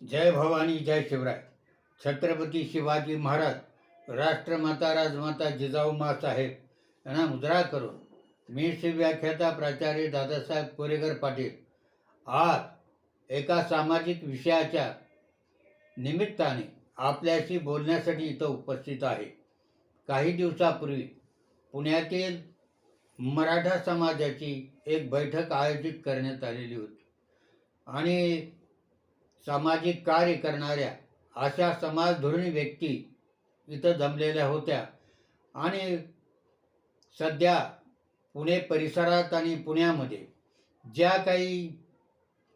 जय भवानी जय शिवराय. छत्रपती शिवाजी महाराज राष्ट्रमाता राजमाता जिजाऊ मा साहेब यांना मुद्रा करून मी शिवव्याख्याता प्राचार्य दादासाहेब कोरेकर पाटील. आज एका सामाजिक विषयाच्या निमित्ताने आपल्याशी बोलण्यासाठी इथं उपस्थित आहे. काही दिवसापूर्वी पुण्यातील मराठा समाजाची एक बैठक आयोजित करण्यात आलेली होती. आणि सामाजिक कार्य करणाऱ्या अशा समाजधोरणी व्यक्ती इथं जमलेल्या होत्या. आणि सध्या पुणे परिसरात आणि पुण्यामध्ये ज्या काही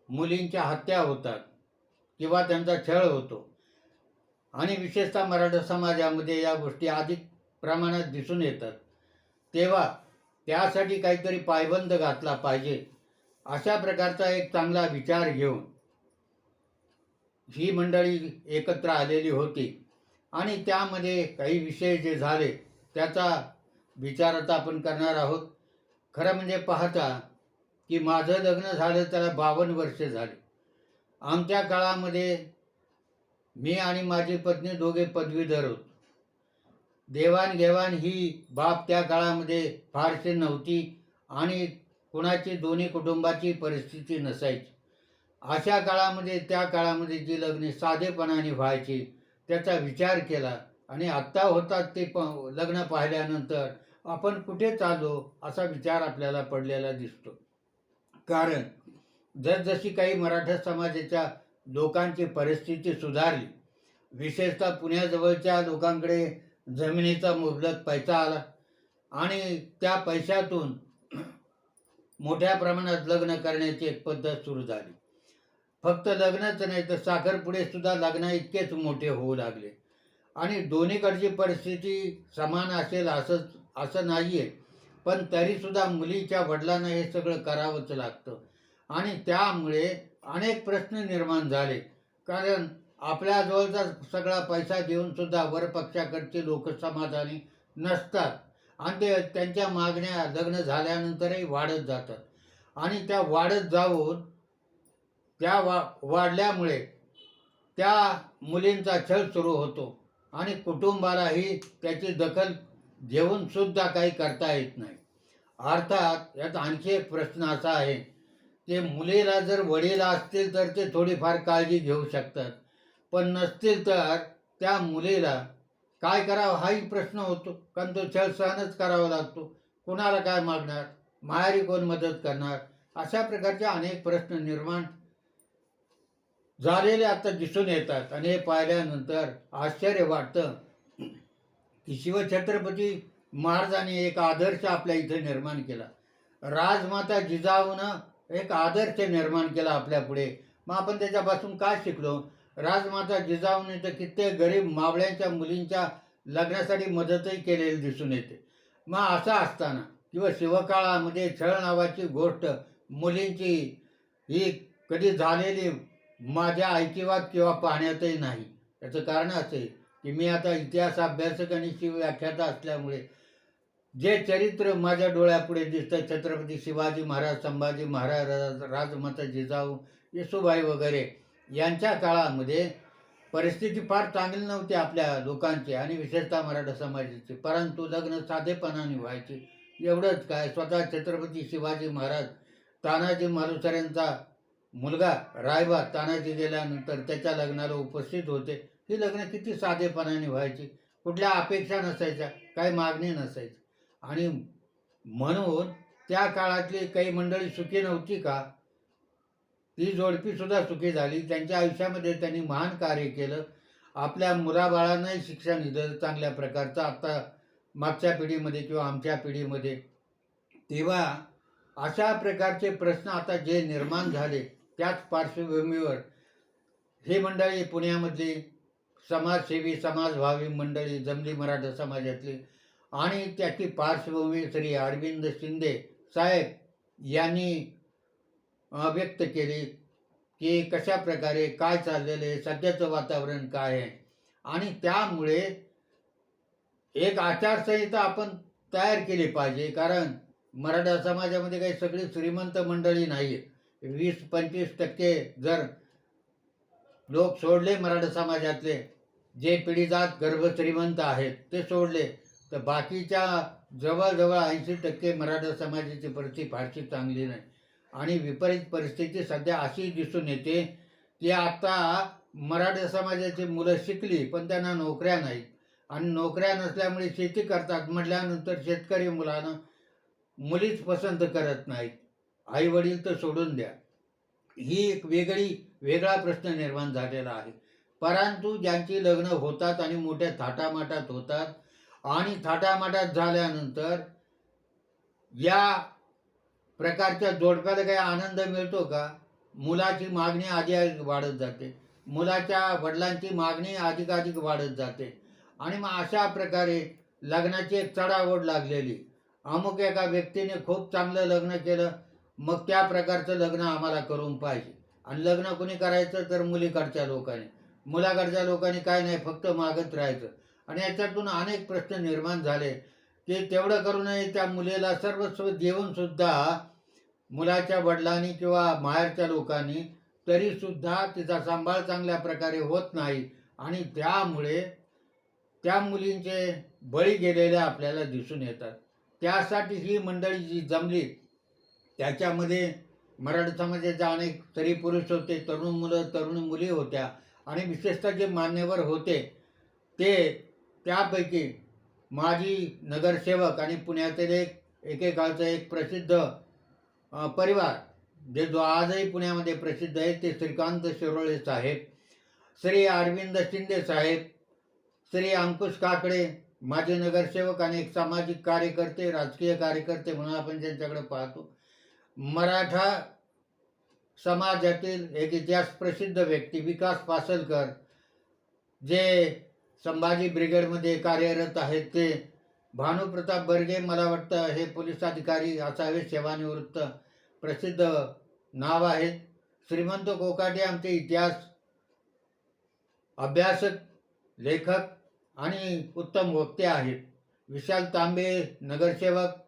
मुलींच्या हत्या होतात किंवा त्यांचा छळ होतो आणि विशेषतः मराठा समाजामध्ये या गोष्टी अधिक प्रमाणात दिसून येतात तेव्हा त्यासाठी काहीतरी पायबंद घातला पाहिजे अशा प्रकारचा एक चांगला विचार घेऊन ही मंडळी एकत्र आलेली होती. आणि त्यामध्ये काही विषय जे झाले त्याचा विचार आता आपण करणार आहोत. खरं म्हणजे पाहता की माझं लग्न झालं त्याला बावन्न वर्षे झाले. आमच्या काळामध्ये मी आणि माझी पत्नी दोघे पदवीधर होतो. देवाणघेवाण ही बाब त्या काळामध्ये फारशी नव्हती आणि कुणाची दोन्ही कुटुंबाची परिस्थिती नसायची. अशा काळामध्ये त्या काळामध्ये जी लग्ने साधेपणाने व्हायची त्याचा विचार केला. आणि आत्ता होतात ते प लग्न पाहिल्यानंतर आपण कुठे चाललो असा विचार आपल्याला पडलेला दिसतो. कारण जसजशी काही मराठा समाजाच्या लोकांची परिस्थिती सुधारली विशेषतः पुण्याजवळच्या लोकांकडे जमिनीचा मुबलक पैसा आला आणि त्या पैशातून मोठ्या प्रमाणात लग्न करण्याची एक पद्धत सुरू झाली. फक्त लग्नच नाही तर साखरपुडे सुद्धा लग्न इतकेच मोठे होऊ लागले. आणि दोन्हीकडची परिस्थिती समान असेल असं असं नाही आहे पण तरीसुद्धा मुलीच्या वडिलांना हे सगळं करावंच लागतं. आणि त्यामुळे अनेक प्रश्न निर्माण झाले. कारण आपल्याजवळचा सगळा पैसा देऊनसुद्धा वरपक्षाकडचे लोक समाधानी नसतात. आणि ते त्यांच्या मागण्या लग्न झाल्यानंतरही वाढत जातात. आणि त्या वाढत जाऊन त्या वा वाढल्यामुळे त्या मुलींचा छळ सुरू होतो आणि कुटुंबालाही त्याची दखल घेऊन सुद्धा काही करता येत नाही. अर्थात यात आणखी एक प्रश्न असा आहे की मुलीला जर वडील असतील तर ते थोडीफार काळजी घेऊ शकतात. पण नसतील तर त्या मुलीला काय करावं हाही प्रश्न होतो. कारण तो छळ सहनच करावा लागतो. कुणाला काय मागणार? माहेरी कोण मदत करणार? अशा प्रकारचे अनेक प्रश्न निर्माण झालेले आता दिसून येतात. आणि हे पाहिल्यानंतर आश्चर्य वाटतं की शिवछत्रपती महाराजांनी एक आदर्श आपल्या इथे निर्माण केला. राजमाता जिजाऊनं एक आदर्श निर्माण केला आपल्या पुढे. मग आपण त्याच्यापासून काय शिकलो? राजमाता जिजाऊने तर कित्येक गरीब मावळ्यांच्या मुलींच्या लग्नासाठी मदतही केलेली दिसून येते. मग असं असताना किंवा शिवकाळामध्ये छळ नावाची गोष्ट मुलींची ही कधी झालेली माझ्या ऐकिवात किंवा पाहण्यातही नाही. याचं कारण असं आहे की मी आता इतिहास अभ्यासक आणि शिवव्याख्याता असल्यामुळे जे चरित्र माझ्या डोळ्यापुढे दिसतं छत्रपती शिवाजी महाराज संभाजी महाराज राज- राजमाता जिजाऊ येसुबाई वगैरे यांच्या काळामध्ये परिस्थिती फार चांगली नव्हती आपल्या लोकांची आणि विशेषतः मराठा समाजाची. परंतु लग्न साधेपणाने व्हायचे एवढंच काय स्वतः छत्रपती शिवाजी महाराज तानाजी मालुसर यांचा मुलगा रायबा तानाजी गेल्यानंतर त्याच्या लग्नाला उपस्थित होते. ही लग्न किती साधेपणाने व्हायची. कुठल्या अपेक्षा नसायच्या काही मागणी नसायची. आणि म्हणून त्या काळातली काही मंडळी सुखी नव्हती का? ती जोडपीसुद्धा सुखी झाली. त्यांच्या आयुष्यामध्ये त्यांनी महान कार्य केलं. आपल्या मुलाबाळांनाही शिक्षण दिलं चांगल्या प्रकारचं आत्ता मागच्या पिढीमध्ये किंवा आमच्या पिढीमध्ये. तेव्हा अशा प्रकारचे प्रश्न आता जे निर्माण झाले त्याच पार्श्वभूमीवर ही मंडळी पुण्यामध्ये समाजसेवी समाजभावी मंडळी जमली मराठा समाजातली आणि त्याची पार्श्वभूमी श्री अरविंद शिंदे साहेब यांनी व्यक्त केली की कशा प्रकारे काय चाललेलं आहे सध्याचं वातावरण काय आहे? आणि त्यामुळे एक आचारसंहिता आपण तयार केली पाहिजे कारण मराठा समाजामध्ये काही सगळी श्रीमंत मंडळी नाही आहेत वीस पंचवीस टक्के जर लोक सोडले मराठा समाजातले जे पिढीजात गर्भश्रीमंत आहेत ते सोडले तर बाकीच्या जवळजवळ ऐंशी टक्के मराठा समाजाची परिस्थिती फारशी चांगली नाही. आणि विपरीत परिस्थिती सध्या अशी दिसून येते की आता मराठा समाजाची मुलं शिकली पण त्यांना नोकऱ्या नाहीत. आणि नोकऱ्या नसल्यामुळे शेती करतात म्हटल्यानंतर शेतकरी मुलांना मुलीच पसंत करत नाहीत. आई वडील तर सोडून द्या. ही एक वेगळी वेगळा प्रश्न निर्माण झालेला आहे. परंतु ज्यांची लग्न होतात आणि मोठ्या थाटामाटात होतात आणि थाटामाटात झाल्यानंतर या प्रकारच्या जोडप्याला काही आनंद मिळतो का? मुलाची मागणी आधी अधिक वाढत जाते. मुलाच्या वडिलांची मागणी अधिकाधिक वाढत जाते. आणि मग अशा प्रकारे लग्नाची एक चढावड लागलेली. अमुक एका व्यक्तीने खूप चांगलं लग्न केलं. मग त्या प्रकारचं लग्न आम्हाला करून पाहिजे. आणि लग्न कोणी करायचं तर मुलीकडच्या लोकांनी. मुलाकडच्या लोकांनी काय नाही फक्त मागत राहायचं. आणि याच्यातून अनेक प्रश्न निर्माण झाले की तेवढं करूनही त्या मुलीला सर्वस्व देऊनसुद्धा मुलाच्या वडिलांनी किंवा माहेरच्या लोकांनी तरीसुद्धा तिचा सांभाळ चांगल्या प्रकारे होत नाही. आणि त्यामुळे त्या मुलींचे बळी गेलेले आपल्याला दिसून येतात. त्यासाठी ही मंडळी जी जमली त्याच्यामध्ये मराठा जाणे अनेक स्त्री पुरुष होते तरुण मुलं तरुण मुली होत्या आणि विशेषतः जे मान्यवर होते ते त्यापैकी माजी नगरसेवक आणि पुण्यातील एक एकेकाळचं एक प्रसिद्ध परिवार जे जो आजही पुण्यामध्ये प्रसिद्ध आहे ते श्रीकांत शिरोळे साहेब श्री अरविंद शिंदे साहेब श्री अंकुश काकडे माजी नगरसेवक आणि एक सामाजिक कार्यकर्ते राजकीय कार्यकर्ते म्हणून आपण त्यांच्याकडे पाहतो मराठा समाजातील एक इतिहास प्रसिद्ध व्यक्ती विकास पासलकर जे संभाजी ब्रिगेडमध्ये कार्यरत आहेत ते भानुप्रताप बर्गे मला वाटतं हे पोलीस अधिकारी असावे सेवानिवृत्त प्रसिद्ध नाव आहेत श्रीमंत कोकाटे आमचे इतिहास अभ्यासक लेखक आणि उत्तम वक्ते आहेत. विशाल तांबे नगरसेवक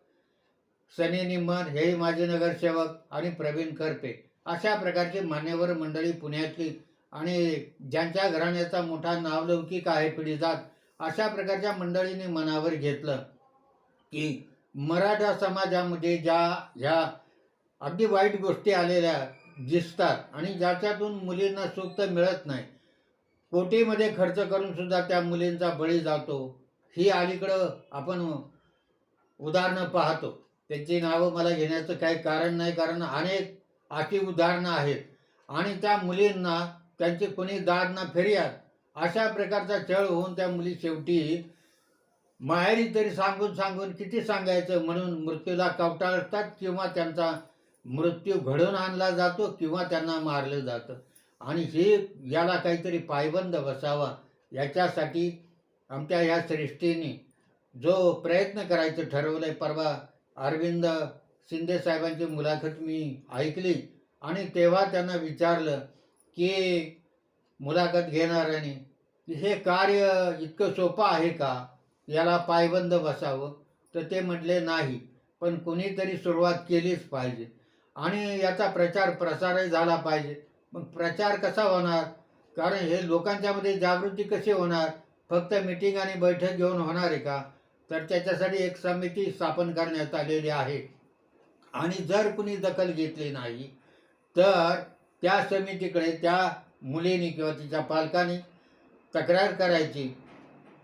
सनी निम्मर हेही माझे नगरसेवक आणि प्रवीण करपे अशा प्रकारची मान्यवर मंडळी पुण्यातली आणि ज्यांच्या घराण्याचा मोठा नावलौकिक आहे पिढीजात अशा प्रकारच्या मंडळींनी मनावर घेतलं की मराठा समाजामध्ये ज्या ह्या अगदी वाईट गोष्टी आलेल्या दिसतात आणि ज्याच्यातून मुलींना सुख तर मिळत नाही कोटीमध्ये खर्च करून सुद्धा त्या मुलींचा बळी जातो ही अलीकडं आपण उदाहरणं पाहतो. त्यांची नावं मला घेण्याचं काही कारण नाही कारण अनेक अशी उदाहरणं आहेत. आणि त्या मुलींना त्यांची कोणी दाद ना फेरियात अशा प्रकारचा छळ होऊन त्या मुली शेवटी माहेरी तरी सांगून सांगून किती सांगायचं म्हणून मृत्यूला कवटाळतात किंवा त्यांचा मृत्यू घडवून आणला जातो किंवा त्यांना मारलं जातं. आणि हे याला काहीतरी पायबंद बसावा याच्यासाठी आमच्या या सृष्टीने जो प्रयत्न करायचं ठरवलं आहे परवा अरविंद शिंदे साहेबांची मुलाखत मी ऐकली आणि तेव्हा त्यांना विचारलं की मुलाखत घेणाऱ्याने हे कार्य इतकं सोपं आहे का? याला पायबंद बसावं? तर ते म्हटले नाही पण कुणीतरी सुरुवात केलीच पाहिजे आणि याचा प्रचार प्रसारही झाला पाहिजे. मग प्रचार कसा होणार? कारण हे लोकांच्यामध्ये जागृती कशी होणार? फक्त मिटिंग आणि बैठक घेऊन होणार आहे का? तर त्याच्यासाठी एक समिती स्थापन करण्यात आलेली आहे. आणि जर कुणी दखल घेतली नाही तर त्या समितीकडे त्या मुलीने किंवा तिच्या पालकांनी तक्रार करायची.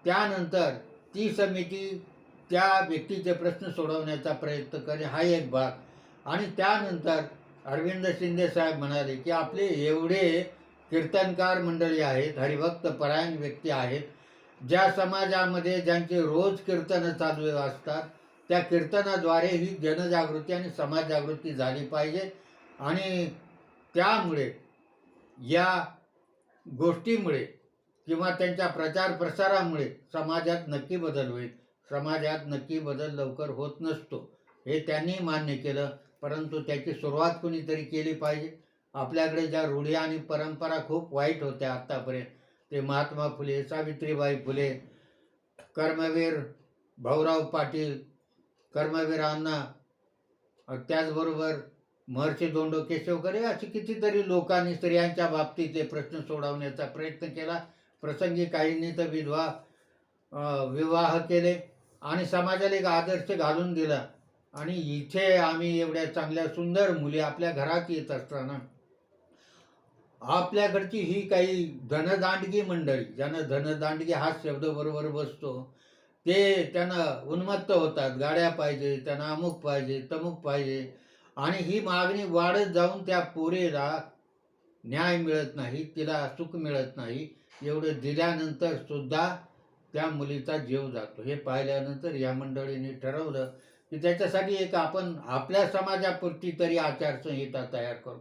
त्यानंतर ती समिती त्या व्यक्तीचे प्रश्न सोडवण्याचा प्रयत्न करे हा एक भाग. आणि त्यानंतर अरविंद शिंदे साहेब म्हणाले की आपले एवढे कीर्तनकार मंडळी आहेत हरिभक्त परायण व्यक्ती आहेत ज्या समाजामध्ये ज्यांचे रोज कीर्तनं चालू असतात त्या कीर्तनाद्वारे ही जनजागृती आणि समाजजागृती झाली पाहिजे. आणि त्यामुळे या गोष्टीमुळे किंवा त्यांच्या प्रचार प्रसारामुळे समाजात नक्की बदल होईल. समाजात नक्की बदल लवकर होत नसतो. हे त्यांनी मान्य केलं. परंतु त्याची सुरुवात कुणीतरी केली पाहिजे. आपल्याकडे ज्या रूढी आणि परंपरा खूप वाईट होत्या आत्तापर्यंत ते महात्मा फुले सावित्रीबाई फुले कर्मवीर भाऊराव पाटील कर्मवीर अण्णा त्याचबरोबर महर्षी दोंडो केशव वगैरे असे कितीतरी लोकांनी स्त्रियांच्या बाबतीत ते प्रश्न सोडवण्याचा प्रयत्न केला. प्रसंगी काहींनी तर विधवा विवाह केले आणि समाजाला एक आदर्श घालून दिला. आणि इथे आम्ही एवढ्या चांगल्या सुंदर मुली आपल्या घरात येत असताना आपल्याकडची ही काही धनदांडगी मंडळी ज्यांना धनदांडगी हा शब्द बरोबर बसतो ते त्यांना उन्मत्त होतात गाड्या पाहिजे त्यांना अमुक पाहिजे तमुक पाहिजे. आणि ही मागणी वाढत जाऊन त्या पोरेला न्याय मिळत नाही तिला सुख मिळत नाही एवढं दिल्यानंतर सुद्धा त्या मुलीचा जीव जातो. हे पाहिल्यानंतर या मंडळीने ठरवलं की त्याच्यासाठी एक आपण आपल्या समाजापुरती तरी आचारसंहिता तयार करू.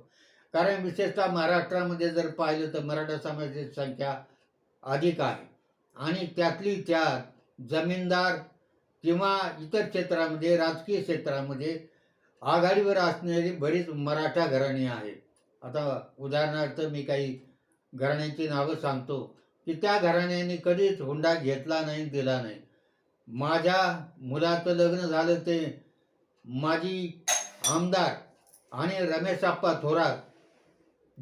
कारण विशेषतः महाराष्ट्रामध्ये जर पाहिलं तर मराठा समाजाची संख्या अधिक आहे. आणि त्यातली त्यात जमीनदार किंवा इतर क्षेत्रामध्ये राजकीय क्षेत्रामध्ये आघाडीवर असणारी बरीच मराठा घराणी आहेत. आता उदाहरणार्थ मी काही घराण्यांची नावं सांगतो की त्या घराण्याने कधीच हुंडा घेतला नाही दिला नाही. माझ्या मुलाचं लग्न झालं ते माजी आमदार आणि Ramesh Appa Thorat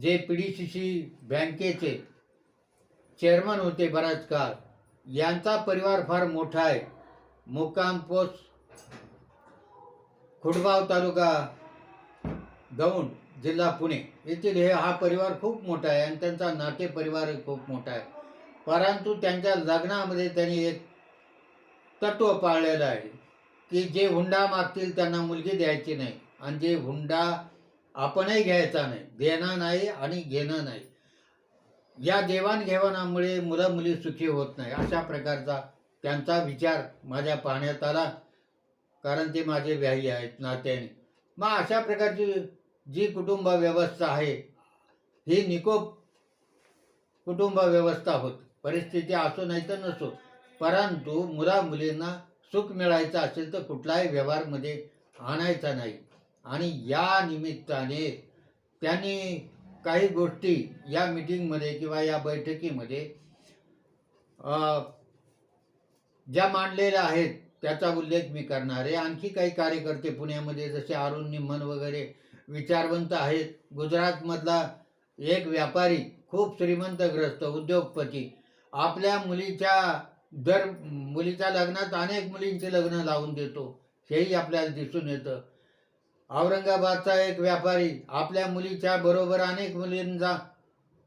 J P D C C बँकेचे चेअरमन होते बराच काळ यांचा परिवार फार मोठा आहे. मुक्काम पोस्ट खुडगाव तालुका दौंड जिल्हा पुणे येथील हे हा परिवार खूप मोठा आहे आणि त्यांचा नाते परिवार खूप मोठा आहे. परंतु त्यांच्या लग्नामध्ये त्यांनी एक तत्व पाळलेलं आहे की जे हुंडा मागतील त्यांना मुलगी द्यायची नाही. आणि जे हुंडा आपणही घ्यायचा नाही. देणं नाही आणि घेणं नाही. या देवाणघेवाणामुळे मुलं मुली सुखी होत नाही. अशा प्रकारचा त्यांचा विचार माझ्या पाहण्यात आला. कारण ते माझे व्याही आहेत नात्याने. मग अशा प्रकारची जी कुटुंब व्यवस्था आहे ही निकोप कुटुंब व्यवस्था होत. परिस्थिती असो नाही तर नसो. परंतु मुला मुलींना सुख मिळायचं असेल तर कुठलाही व्यवहारमध्ये आणायचा नाही. आणि या निमित्ताने त्यांनी काही गोष्टी या मिटिंगमध्ये किंवा या बैठकीमध्ये ज्या मांडलेल्या आहेत त्याचा उल्लेख मी करणार. आहे आणखी काही कार्यकर्ते पुण्यामध्ये जसे अरुण निम्मन वगैरे विचारवंत आहेत. गुजरातमधला एक व्यापारी खूप श्रीमंतग्रस्त उद्योगपती. आपल्या मुलीच्या दर मुलीच्या लग्नात अनेक मुलींचे लग्न लावून देतो. हेही आपल्याला दिसून येतं. औरंगाबादचा एक व्यापारी आपल्या मुलीच्या बरोबर अनेक मुलींचा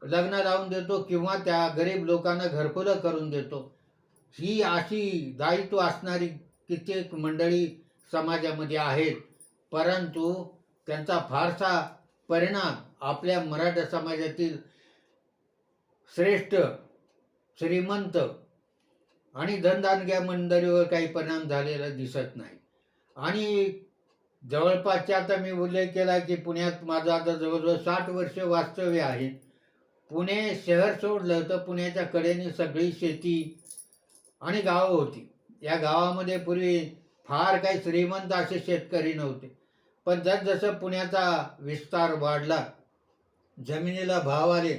लग्न लावून देतो किंवा त्या गरीब लोकांना घरकुलं करून देतो. ही अशी दायित्व असणारी कित्येक मंडळी समाजामध्ये आहेत. परंतु त्यांचा फारसा परिणाम आपल्या मराठा समाजातील श्रेष्ठ श्रीमंत आणि धनदानग्या मंडळीवर काही परिणाम झालेला दिसत नाही. आणि जवळपासच्या आता मी उल्लेख केला की पुण्यात माझं आता जवळजवळ साठ वर्ष वास्तव्य आहे. पुणे शहर सोडलं तर पुण्याच्या कडेने सगळी शेती आणि गावं होती. या गावामध्ये पूर्वी फार काही श्रीमंत असे शेतकरी नव्हते. पण जसजसं पुण्याचा विस्तार वाढला जमिनीला भाव आले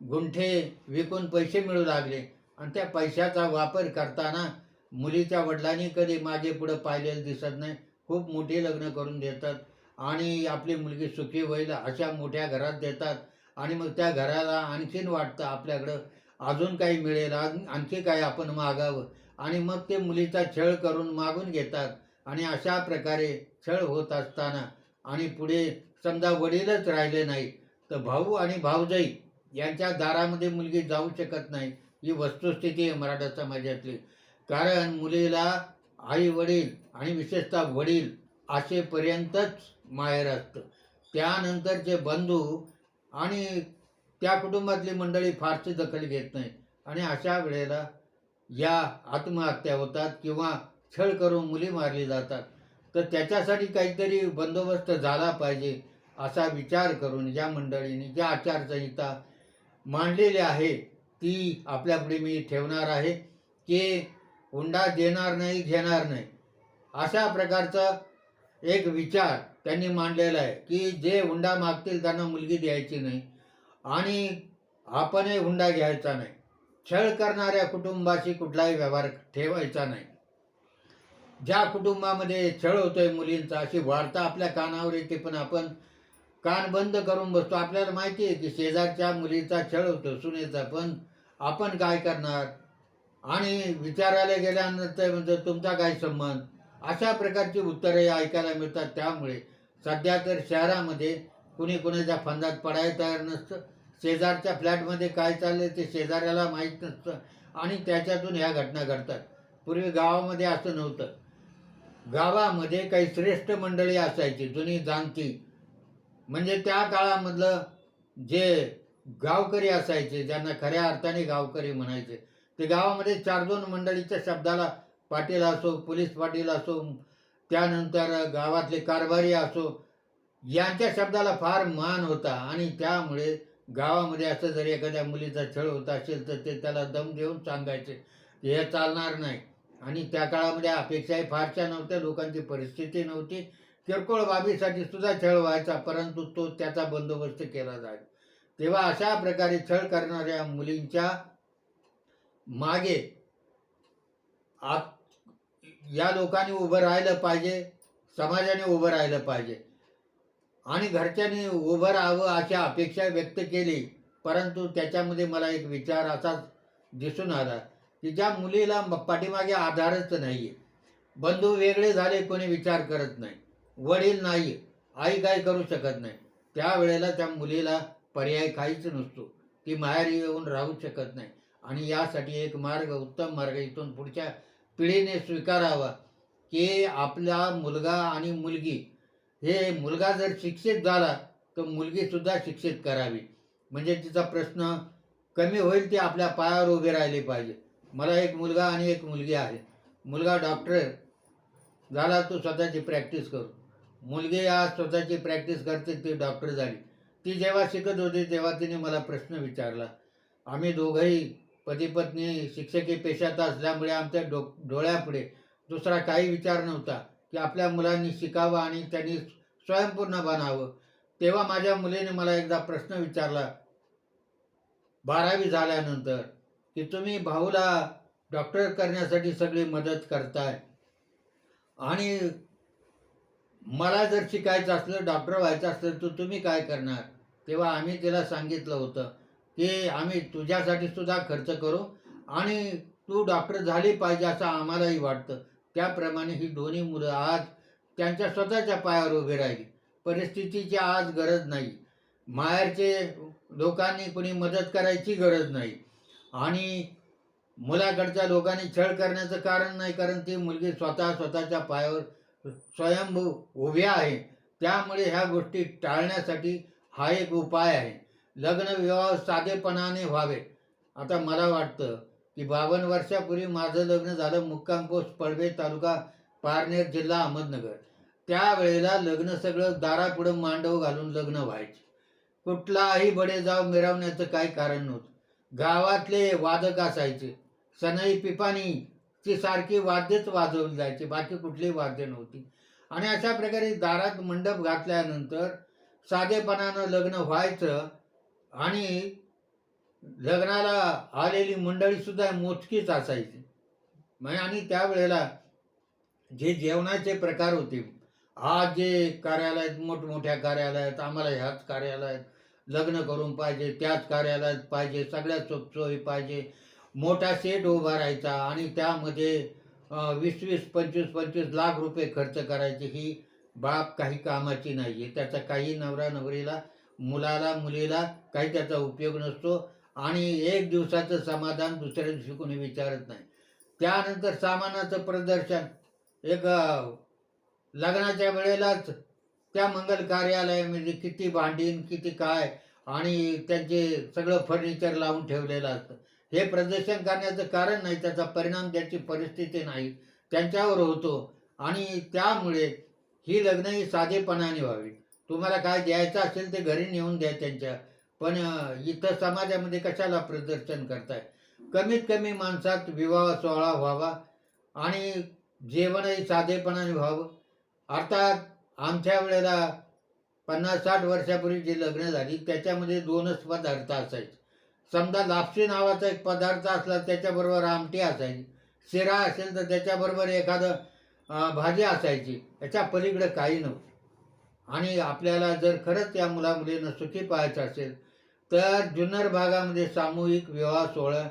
गुंठे विकून पैसे मिळू लागले आणि त्या पैशाचा वापर करताना मुलीच्या वडिलांनी कधी मागे पुढं पाहिलेलं दिसत नाही. खूप मोठे लग्न करून देतात. आणि आपली मुलगी सुखी होईल अशा मोठ्या घरात देतात. आणि मग त्या घराला आणखीन वाटतं आपल्याकडं. अजून काही मिळेल आणखी काही आपण मागावं. आणि मग ते मुलीचा छळ करून मागून घेतात. आणि अशा प्रकारे छळ होत असताना आणि पुढे समजा वडीलच राहिले नाही तर भाऊ आणि भाऊजाई यांच्या दारामध्ये मुलगी जाऊ शकत नाही. ही वस्तुस्थिती आहे मराठा समाजातली. कारण मुलीला आई वडील आणि विशेषतः वडील असेपर्यंतच माहेर असतं. त्यानंतरचे बंधू आणि त्या कुटुंबातली मंडळी फारशी दखल घेत नाही आणि अशा वेळेला या आत्महत्या होतात किंवा छळ करून मुली मारली जातात. तर त्याच्यासाठी काहीतरी बंदोबस्त झाला पाहिजे असा विचार करून या मंडळींनी ज्या आचारसंहिता मांडलेली आहे ती आपल्यापुढे मी ठेवणार आहे की हुंडा देणार नाही घेणार नाही. अशा प्रकारचा एक विचार त्यांनी मांडलेला आहे की जे हुंडा मागतील त्यांना मुलगी द्यायची नाही आणि आपणही हुंडा घ्यायचा नाही. छळ करणाऱ्या कुटुंबाशी कुठलाही व्यवहार ठेवायचा नाही. ज्या कुटुंबामध्ये छळ होतोय मुलींचा अशी वार्ता आपल्या कानावर येते पण आपण कान बंद करून बसतो. आपल्याला माहिती आहे की शेजारच्या मुलीचा छळ होतो सुनेचा पण आपण काय करणार? आणि विचारायला गेल्यानंतर म्हणजे तुमचा काय संबंध? अशा प्रकारची उत्तरे ऐकायला मिळतात. त्यामुळे सध्या तर शहरामध्ये कुणी कुणाच्या फंदात पडायला तयार नसतं. शेजारच्या फ्लॅटमध्ये काय चाललं ते शेजाऱ्याला माहीत नसतं आणि त्याच्यातून ह्या घटना घडतात. पूर्वी गावामध्ये असं नव्हतं. गावामध्ये काही श्रेष्ठ मंडळी असायची जुनी जाणती. म्हणजे त्या काळामधलं जे गावकरी असायचे ज्यांना खऱ्या अर्थाने गावकरी म्हणायचे ते गावामध्ये चार दोन मंडळीच्या शब्दाला पाटील असो पोलीस पाटील असो त्यानंतर गावातले कारभारी असो यांच्या शब्दाला फार मान होता. आणि त्यामुळे गावामध्ये असं जर एखाद्या मुलीचा छळ होत असेल तर ते त्याला दम देऊन सांगायचे. हे चालणार नाही. आणि त्या काळामध्ये अपेक्षाही फारशा नव्हत्या लोकांची परिस्थिती नव्हती. किरकोळ बाबीसाठी सुद्धा छळ व्हायचा परंतु तो त्याचा बंदोबस्त केला जायचा. तेव्हा अशा प्रकारे छळ करणाऱ्या मुलींच्या मागे आप या लोकांनी उभं राहिलं पाहिजे समाजाने उभं राहिलं पाहिजे. आणि घरच्यांनी उभं राहावं अशा अपेक्षा व्यक्त केली परंतु त्याच्यामध्ये मला एक विचार असाच दिसून आला की ज्या मुलीला पाठीमागे आधारच नाही आहे बंधू वेगळे झाले कोणी विचार करत नाही. वडील नाही आई काय करू शकत नाही. त्यावेळेला त्या मुलीला पर्याय काहीच नसतो ती माहेर येऊन राहू शकत नाही. आणि यासाठी एक मार्ग उत्तम मार्ग इथून पुढच्या पिढीने स्वीकारावा की आपला मुलगा आणि मुलगी. हे मुलगा जर शिक्षित झाला तर मुलगीसुद्धा शिक्षित करावी. म्हणजे तिचा प्रश्न कमी होईल ती आपल्या पायावर उभे राहिले पाहिजे. मला एक मुलगा आणि एक मुलगी आहे. मुलगा डॉक्टर झाला तो स्वतःची प्रॅक्टिस करू. मुलगी आज स्वतःची प्रॅक्टिस करते ती डॉक्टर झाली. ती जेव्हा शिकत होती तेव्हा तिने मला प्रश्न विचारला. आम्ही दोघंही पती पत्नी शिक्षकी पेशात असल्यामुळे आमच्या डो डोळ्यापुढे दुसरा काही विचार नव्हता की आपल्या मुलांनी शिकावं आणि त्यांनी स्वयंपूर्ण बनावं. तेव्हा माझ्या मुलीने मला एकदा प्रश्न विचारला बारावी झाल्यानंतर की तुम्ही भाऊला डॉक्टर करण्यासाठी सगळी मदत करताय? आणि मला जर शिकायचं असलं डॉक्टर व्हायचं असलं तर तुम्ही काय करणार? तेव्हा आम्ही तिला सांगितलं होतं की आम्ही तुझ्यासाठी सुद्धा खर्च करू आणि तू डॉक्टर झाली पाहिजे असं आम्हालाही वाटतं. त्याप्रमाणे ही दोन्ही मुलं आज त्यांच्या स्वतःच्या पायावर उभी राहिली. परिस्थितीची आज गरज नाही. माहेरचे लोकांनी कोणी मदत करायची गरज नाही. आणि मुलाकडच्या लोकांनी छळ करण्याचं कारण नाही कारण ती मुलगी स्वतः स्वतःच्या पायावर स्वयंभू उभी आहे. त्यामुळे ह्या गोष्टी टाळण्यासाठी हा एक उपाय आहे. लग्न विवाह साधेपणाने व्हावे. आता मला वाटतं की बावन्न वर्षापूर्वी माझं लग्न झालं मुक्काम पोस्ट पळवे तालुका पारनेर जिल्हा अहमदनगर. त्यावेळेला लग्न सगळं दारापुढं मांडव घालून लग्न व्हायचे. कुठलाही बडेजाव मिरवण्याचं काही कारण नव्हतं. गावातले वादक असायचे. सनई पिपाणी ती सारखी वाद्यच वाजवली जायची बाकी कुठली वाद्य नव्हती. आणि अशा प्रकारे दारात मंडप घातल्यानंतर साधेपणानं लग्न व्हायचं आणि लग्नाला आलेली मंडळी सुद्धा मोजकीच असायची. म्हणजे आणि त्यावेळेला जे जेवणाचे प्रकार होते आज जे कार्यालयात मोठमोठ्या कार्यालयात आम्हाला ह्याच कार्यालयात लग्न करून पाहिजे त्याच कार्यालयात पाहिजे सगळ्या सोपसोयी पाहिजे मोठा सेट उभा राहायचा आणि त्यामध्ये वीस वीस पंचवीस पंचवीस लाख रुपये खर्च करायचे ही बाप काही कामाची नाही आहे त्याचा काही नवरा नवरीला मुलाला मुलीला काही त्याचा उपयोग नसतो आणि एक दिवसाचं समाधान दुसऱ्या दिवशी कोणी विचारत नाही. त्यानंतर सामानाचं प्रदर्शन. एक लग्नाच्या वेळेलाच त्या मंगल कार्यालयामध्ये किती भांडीन किती काय आणि त्यांचे सगळं फर्निचर लावून ठेवलेलं असतं. हे प्रदर्शन करण्याचं कारण नाही त्याचा परिणाम त्याची परिस्थिती नाही. त्यांच्यावर होतो आणि त्यामुळे ही लग्न ही साधेपणाने व्हावी. तुम्हाला काय द्यायचं असेल ते घरी नेऊन द्या त्यांच्या. पण इथं समाजामध्ये कशाला प्रदर्शन करताय? कमीत कमी माणसात विवाह सोहळा व्हावा आणि जेवणही साधेपणाने व्हावं. अर्थात आमच्या वेळेला पन्नास साठ वर्षापूर्वी जी लग्न झाली त्याच्यामध्ये दोनच पदार्थ असायचे. समजा लापशी नावाचा एक पदार्थ असला त्याच्याबरोबर आमटी असायची. शिरा असेल तर त्याच्याबरोबर एखादं भाजी असायची. याच्या पलीकडे काही नव्हतं. आणि आपल्याला जर खरंच त्या मुलामुलींना सुखी पाहायचं असेल तर जुन्नर भागामध्ये सामूहिक विवाह सोहळा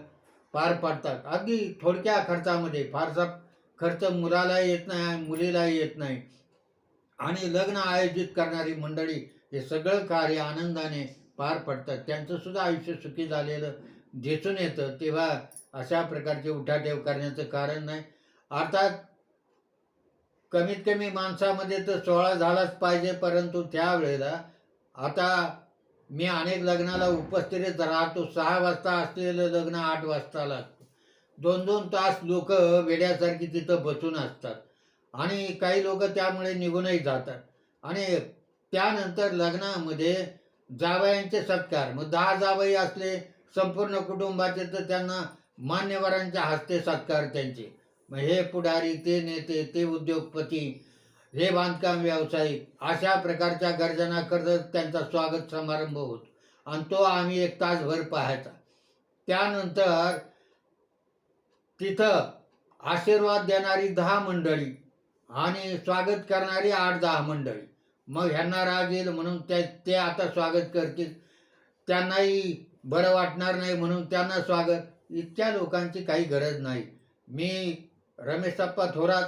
पार पाडतात. अगदी थोडक्या खर्चामध्ये फारसा खर्च मुलाला येत नाही आणि मुलीलाही येत नाही. आणि लग्न आयोजित करणारी मंडळी हे सगळं कार्य आनंदाने पार पडतात. त्यांचं सुद्धा आयुष्य सुखी झालेलं दिसून येतं. तेव्हा अशा प्रकारचे उठाठेव करण्याचं कारण नाही. अर्थात कमीत कमी माणसामध्ये तर सोहळा झालाच पाहिजे परंतु त्यावेळेला आता मी अनेक लग्नाला उपस्थित राहतो. सहा वाजता असलेलं लग्न आठ वाजता लागतं दोन दोन तास लोक वेड्यासारखी तिथं बसून असतात. आणि काही लोक त्यामुळे निघूनही जातात. आणि त्यानंतर लग्नामध्ये जावयांचे सत्कार. मग दहा जावई असले संपूर्ण कुटुंबाचे तर त्यांना मान्यवरांच्या हस्ते सत्कार त्यांचे. मग हे पुढारी ते नेते ते उद्योगपती हे बांधकाम व्यावसायिक अशा प्रकारच्या गर्जना करत त्यांचा स्वागत समारंभ होतो. आणि तो आम्ही एक तासभर पाहायचा. त्यानंतर तिथं आशीर्वाद देणारी दहा मंडळी आणि स्वागत करणारी आठ दहा मंडळी. मग ह्यांना राग येईल म्हणून त्या ते आता स्वागत करतील. त्यांनाही बरं वाटणार नाही म्हणून त्यांना स्वागत. इतक्या लोकांची काही गरज नाही. मी रमेशप्पा थोरात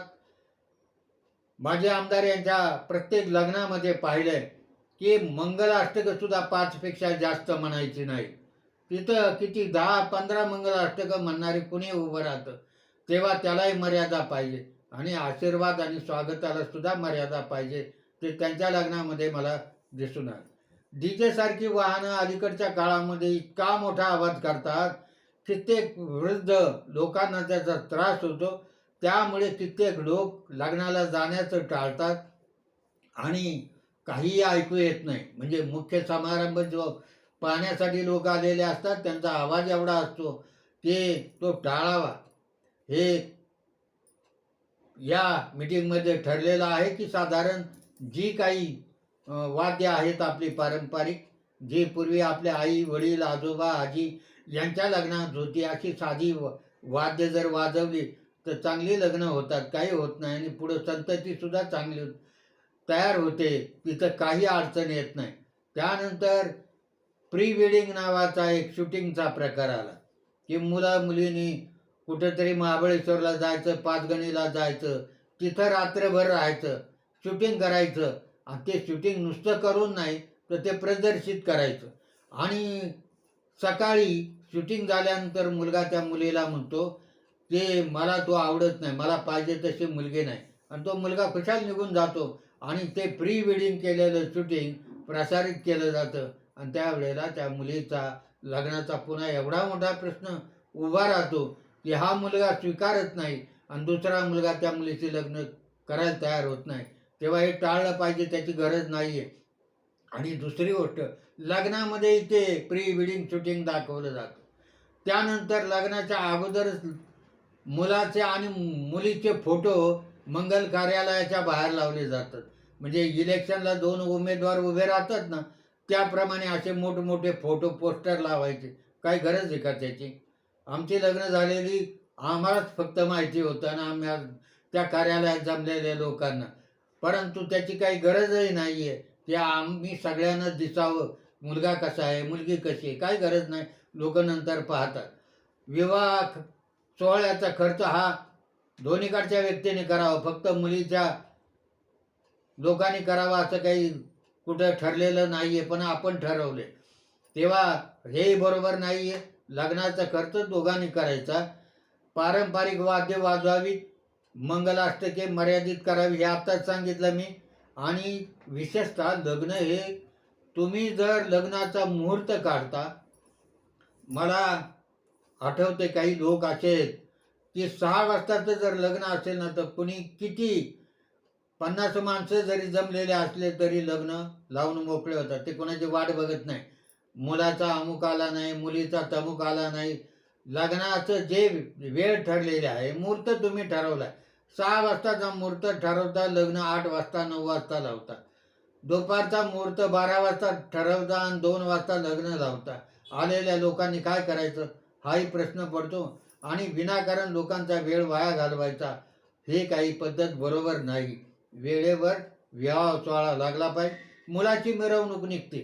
माझे आमदार यांच्या प्रत्येक लग्नामध्ये पाहिलंय की मंगलाष्टकं सुद्धा पाचपेक्षा जास्त म्हणायची नाही. तिथं किती दहा पंधरा मंगलाष्टकं म्हणणारे कुणी उभं राहतं? तेव्हा त्यालाही मर्यादा पाहिजे आणि आशीर्वाद आणि स्वागताला सुद्धा मर्यादा पाहिजे ते त्यांच्या लग्नामध्ये मला दिसून आलं. डीजे सारखी वाहनं अलीकडच्या काळामध्ये इतका मोठा आवाज करतात कित्येक वृद्ध लोकांना त्याचा त्रास होतो त्यामुळे कित्येक लोक लग्नाला जाण्याचं टाळतात आणि काहीही ऐकू येत नाही. म्हणजे मुख्य समारंभ जो पाहण्यासाठी लोक आलेले असतात त्यांचा आवाज एवढा असतो की तो टाळावा. हे या मीटिंगमध्ये ठरलेलं आहे की साधारण जी काही वाद्य आहेत आपली पारंपरिक जी पूर्वी आपल्या आई वडील आजोबा आजी यांच्या लग्नात होती अशी साधी वाद्य जर वाजवली तर चांगली लग्न होतात काही होत नाही आणि पुढं संतती सुद्धा चांगली तयार होते तिथं काही अडचण येत नाही. त्यानंतर प्री वेडिंग नावाचा एक शूटिंगचा प्रकार आला की मुला मुलींनी कुठेतरी महाबळेश्वरला जायचं पाचगणीला जायचं तिथं रात्रभर राहायचं शूटिंग करायचं. आणि ते शूटिंग नुसतं करून नाही तर ते प्रदर्शित करायचं. आणि सकाळी शूटिंग झाल्यानंतर मुलगा त्या मुलीला म्हणतो ते मला तो आवडत नाही मला पाहिजे तसे मुलगे नाही. आणि तो मुलगा खुशाल निघून जातो आणि ते प्री वेडिंग केलेलं शूटिंग प्रसारित केलं जातं. आणि त्यावेळेला त्या मुलीचा लग्नाचा पुन्हा एवढा मोठा प्रश्न उभा राहतो की हा मुलगा स्वीकारत नाही आणि दुसरा मुलगा त्या मुलीचे लग्न करायला तयार होत नाही. तेव्हा हे टाळलं पाहिजे त्याची गरज नाही आहे आणि दुसरी गोष्ट लग्नामध्ये ते प्री वेडिंग शूटिंग दाखवलं जातं. त्यानंतर लग्नाच्या अगोदरच मुलाचे आणि मुलीचे फोटो मंगल कार्यालयाच्या बाहेर लावले जातात. म्हणजे इलेक्शनला दोन उमेदवार उभे राहतात ना त्याप्रमाणे असे मोठमोठे फोटो पोस्टर लावायचे. काय गरज आहे का त्याची? आमची लग्न झालेली आम्हालाच फक्त माहिती होतं आणि आम्ही त्या कार्यालयात जमलेल्या लोकांना. परंतु त्याची काही गरजही नाही आहे ते आम्ही सगळ्यांना दिसावं. मुलगा कसा आहे? मुलगी कशी आहे? काही गरज नाही. लोक नंतर पाहतात. विवाह सोहळ्याचा खर्च हा दोन्हीकडच्या व्यक्तीने करावा. फक्त मुलीच्या लोकांनी करावा असं काही कुठं ठरलेलं नाही आहे पण आपण ठरवले. तेव्हा हेही बरोबर नाही आहे लग्नाचा खर्च दोघांनी करायचा. पारंपरिक वाद्य वाजवावी मंगलाष्टके मर्यादित करावी हे आत्ताच सांगितलं मी. आणि विशेषतः लग्न हे तुम्ही जर लग्नाचा मुहूर्त काढता मला आठवते काही लोक असे आहेत की सहा वाजताचं जर लग्न असेल ना तर कुणी किती पन्नास माणसं जरी जमलेले असले तरी लग्न लावून मोकळे होतात. ते कोणाची वाट बघत नाही. मुलाचा अमुक आला नाही मुलीचा तमुक आला नाही. लग्नाचं जे वेळ ठरलेले आहे मुहूर्त तुम्ही ठरवलाय. सहा वाजताचा मुहूर्त ठरवता लग्न आठ वाजता नऊ वाजता लावता. दुपारचा मुहूर्त बारा वाजता ठरवता आणि दोन वाजता लग्न लावता. आलेल्या लोकांनी काय करायचं? हाही प्रश्न पडतो आणि विनाकारण लोकांचा वेळ वाया घालवायचा हे काही पद्धत बरोबर नाही. वेळेवर विवाह सोहळा लागला पाहिजे. मुलाची मिरवणूक निघते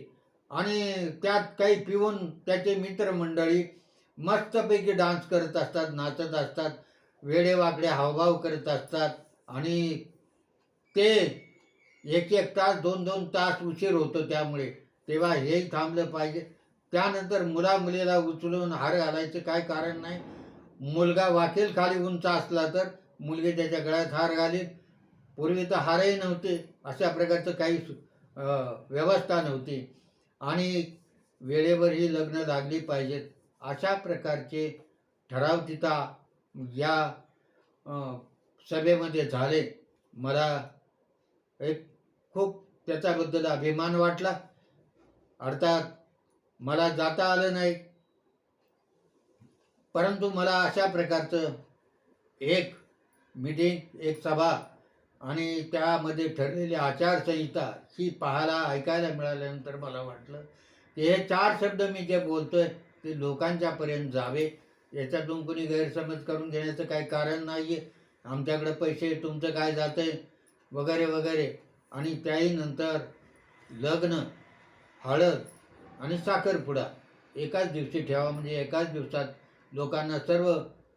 आणि त्यात काही पिऊन त्याचे मित्रमंडळी मस्तपैकी डान्स करत असतात नाचत असतात वेडेवाकडे हावभाव करत असतात आणि ते एक एक तास दोन दोन तास उशीर होतो त्यामुळे. तेव्हा हेही थांबलं पाहिजे. त्यानंतर मुला मुलीला उचलून हार घालायचं काय कारण नाही. मुलगा वाकेल खाली उंच असला तर मुलगी त्याच्या गळ्यात हार घालील पूर्वी तर हारही नव्हते अशा प्रकारचं काही सु- व्यवस्था नव्हती. आणि वेळेवर ही लग्न लागली पाहिजेत. अशा प्रकारचे ठराव तिथं या सभेमध्ये झाले. मला एक खूप त्याच्याबद्दल अभिमान वाटला. अर्थात मला जाता आलं नाही. परंतु मला अशा प्रकारचं एक मीटिंग एक सभा आणि त्यामध्ये ठरलेली आचारसंहिता ही पाहायला ऐकायला मिळाल्यानंतर मला वाटलं की हे चार शब्द मी जे बोलतोय ते लोकांच्यापर्यंत जावे. याच्यातून कोणी गैरसमज करून घेण्याचं काही कारण नाही आहे आमच्याकडे पैसे तुमचं काय जातंय? वगैरे वगैरे. आणि त्याही नंतर लग्न हळद आणि साखरपुडा एकाच दिवशी ठेवा म्हणजे एकाच दिवसात लोकांना सर्व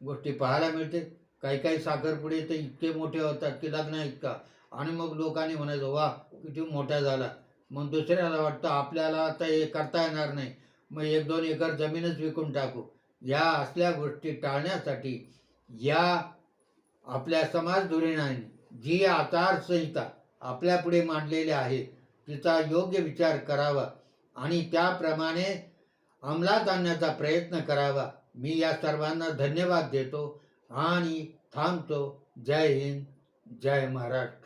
गोष्टी पाहायला मिळते काही काही साखरपुडे तर इतके मोठे होतात की लग्न इतका. आणि मग लोकांनी म्हणायचं वा किती मोठा झाला. मग दुसऱ्याला वाटतं आपल्याला आता हे करता येणार नाही. मग एक दोन एकर जमीनच विकून टाकू. या असल्या गोष्टी टाळण्यासाठी या आपल्या समाज धोरणाने जी आचारसंहिता आपल्यापुढे मांडलेली आहे तिचा योग्य विचार करावा. आणि त्याप्रमाणे अंमलात आणण्याचा प्रयत्न करावा. मी या सर्वांना धन्यवाद देतो आणि थांबतो. जय हिंद जय महाराष्ट्र.